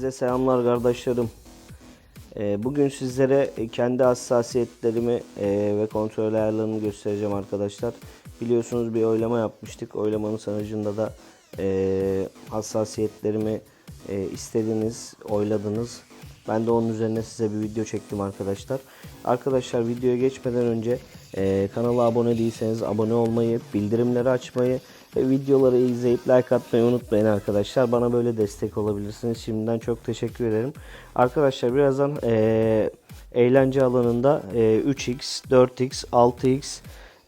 Hepinize selamlar kardeşlerim. Ee, Bugün sizlere kendi hassasiyetlerimi e, ve kontrol ayarlarını göstereceğim arkadaşlar. Biliyorsunuz bir oylama yapmıştık. Oylamanın sonucunda da e, hassasiyetlerimi e, istediniz, oyladınız. Ben de onun üzerine size bir video çektim arkadaşlar. Arkadaşlar videoya geçmeden önce e, kanala abone değilseniz abone olmayı, bildirimleri açmayı ve videoları izleyip like atmayı unutmayın arkadaşlar. Bana böyle destek olabilirsiniz. Şimdiden çok teşekkür ederim. Arkadaşlar birazdan e, eğlence alanında e, 3x, 4x, 6x,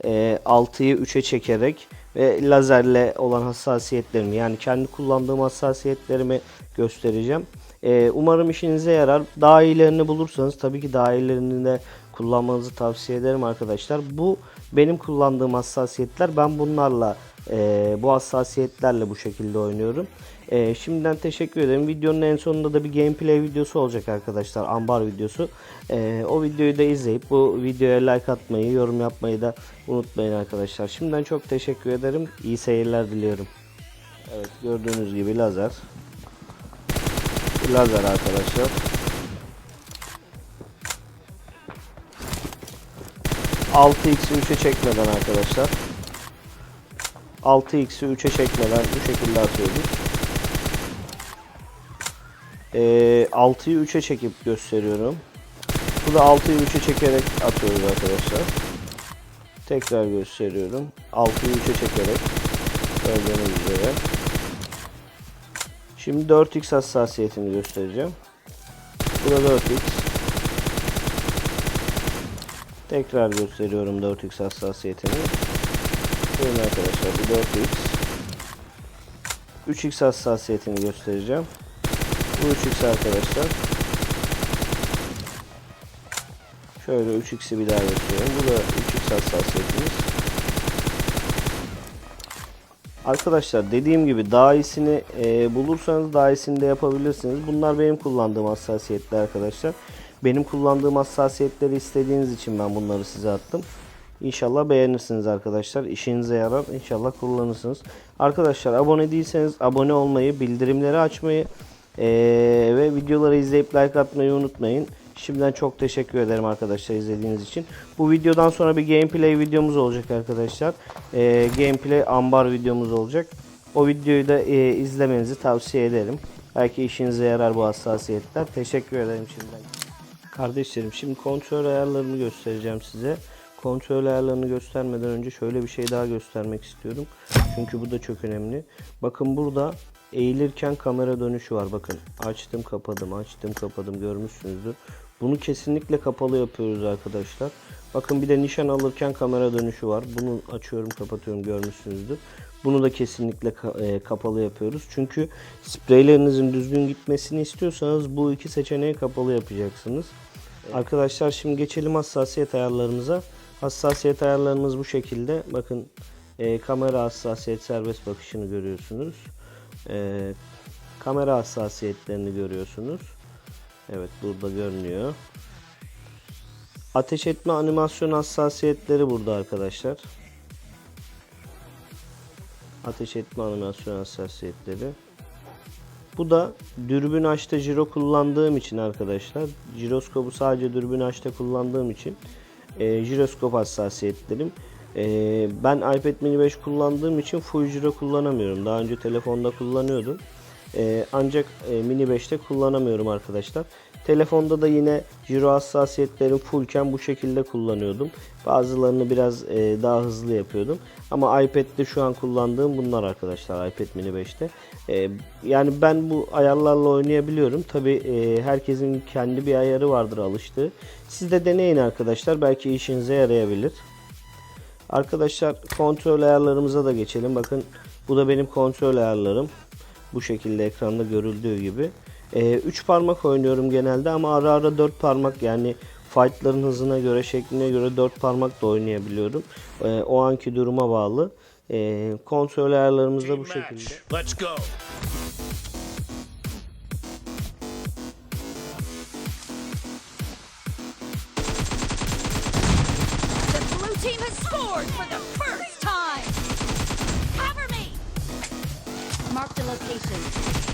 e, 6'yı 3'e çekerek ve lazerle olan hassasiyetlerimi yani kendi kullandığım hassasiyetlerimi göstereceğim. Ee, umarım işinize yarar. Daha iyilerini bulursanız tabii ki daha iyilerini de kullanmanızı tavsiye ederim arkadaşlar. Bu benim kullandığım hassasiyetler. Ben bunlarla e, bu hassasiyetlerle bu şekilde oynuyorum. E, şimdiden teşekkür ederim. Videonun en sonunda da bir gameplay videosu olacak arkadaşlar. Ambar videosu. E, o videoyu da izleyip bu videoya like atmayı, yorum yapmayı da unutmayın arkadaşlar. Şimdiden çok teşekkür ederim. İyi seyirler diliyorum. Evet gördüğünüz gibi lazer. Lazer arkadaşlar. Altı x'i 3'e çekmeden arkadaşlar. 6x'i 3'e çekmeden bu şekilde atıyoruz. Ee, 6'yı 3'e çekip gösteriyorum. Bu da 6'yı 3'e çekerek atıyoruz arkadaşlar. Tekrar gösteriyorum. 6'yı 3'e çekerek gördüğünüz üzere. Şimdi 4x hassasiyetini göstereceğim. Bu da 4x. Tekrar gösteriyorum 4x hassasiyetini. Buyurun arkadaşlar bu 4x. 3x hassasiyetini göstereceğim. Bu 3x arkadaşlar. Şöyle 3x'i bir daha gösteriyorum. Bu da 3x hassasiyetimiz. Arkadaşlar dediğim gibi daha iyisini e, bulursanız daha iyisini de yapabilirsiniz. Bunlar benim kullandığım hassasiyetler arkadaşlar. Benim kullandığım hassasiyetleri istediğiniz için ben bunları size attım. İnşallah beğenirsiniz arkadaşlar. İşinize yarar. İnşallah kullanırsınız. Arkadaşlar abone değilseniz abone olmayı, bildirimleri açmayı e, ve videoları izleyip like atmayı unutmayın. Şimdiden çok teşekkür ederim arkadaşlar izlediğiniz için. Bu videodan sonra bir gameplay videomuz olacak arkadaşlar. Ee, gameplay ambar videomuz olacak. O videoyu da e, izlemenizi tavsiye ederim. Belki işinize yarar bu hassasiyetler. Teşekkür ederim şimdiden. Kardeşlerim şimdi kontrol ayarlarını göstereceğim size. Kontrol ayarlarını göstermeden önce şöyle bir şey daha göstermek istiyorum. Çünkü bu da çok önemli. Bakın burada eğilirken kamera dönüşü var. Bakın açtım kapadım açtım kapadım görmüşsünüzdür. Bunu kesinlikle kapalı yapıyoruz arkadaşlar. Bakın bir de nişan alırken kamera dönüşü var. Bunu açıyorum kapatıyorum görmüşsünüzdür. Bunu da kesinlikle e, kapalı yapıyoruz. Çünkü spreylerinizin düzgün gitmesini istiyorsanız bu iki seçeneği kapalı yapacaksınız. Arkadaşlar şimdi geçelim hassasiyet ayarlarımıza. Hassasiyet ayarlarımız bu şekilde. Bakın e, kamera hassasiyet serbest bakışını görüyorsunuz. E, kamera hassasiyetlerini görüyorsunuz. Evet burada görünüyor. Ateş etme animasyon hassasiyetleri burada arkadaşlar. Ateş etme animasyon hassasiyetleri. Bu da dürbün açta jiro kullandığım için arkadaşlar. Jiroskopu sadece dürbün açta kullandığım için e, jiroskop hassasiyetlerim. E, ben iPad mini 5 kullandığım için full jiro kullanamıyorum. Daha önce telefonda kullanıyordum. E, ancak e, mini 5'te kullanamıyorum arkadaşlar. Telefonda da yine jiro hassasiyetlerim fullken bu şekilde kullanıyordum. Bazılarını biraz e, daha hızlı yapıyordum. Ama iPad'de şu an kullandığım bunlar arkadaşlar. iPad mini 5'te. E, yani ben bu ayarlarla oynayabiliyorum. Tabi e, herkesin kendi bir ayarı vardır alıştığı. Siz de deneyin arkadaşlar. Belki işinize yarayabilir. Arkadaşlar kontrol ayarlarımıza da geçelim. Bakın bu da benim kontrol ayarlarım. Bu şekilde ekranda görüldüğü gibi. 3 ee, parmak oynuyorum genelde ama ara ara 4 parmak yani fightların hızına göre şekline göre 4 parmak da oynayabiliyorum. Ee, o anki duruma bağlı. Ee, kontrol ayarlarımız da bu şekilde. Let's go. The blue team has scored for the Cover me! Mark the location.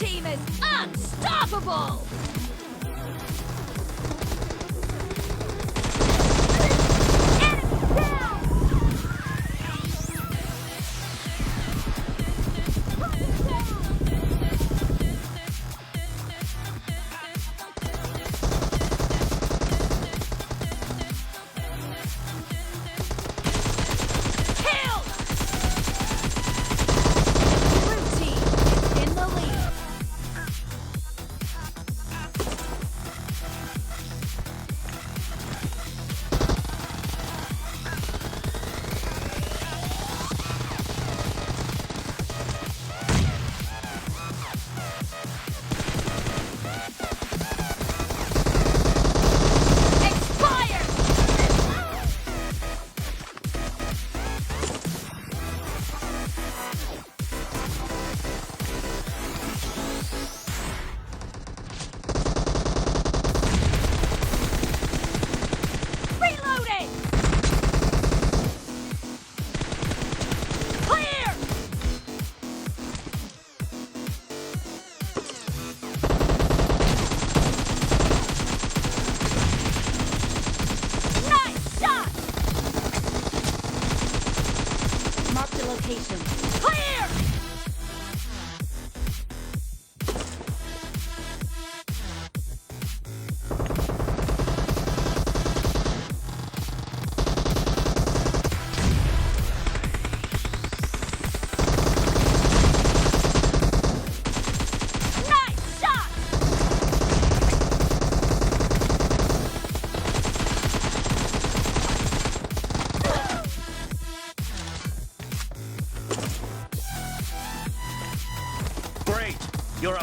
team is unstoppable!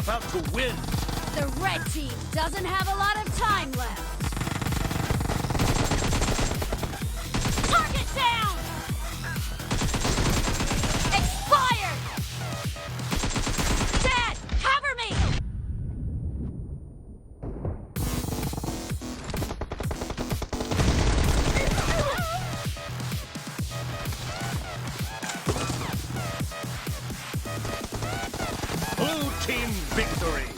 About to win! The red team doesn't have a lot of time left. Team victory!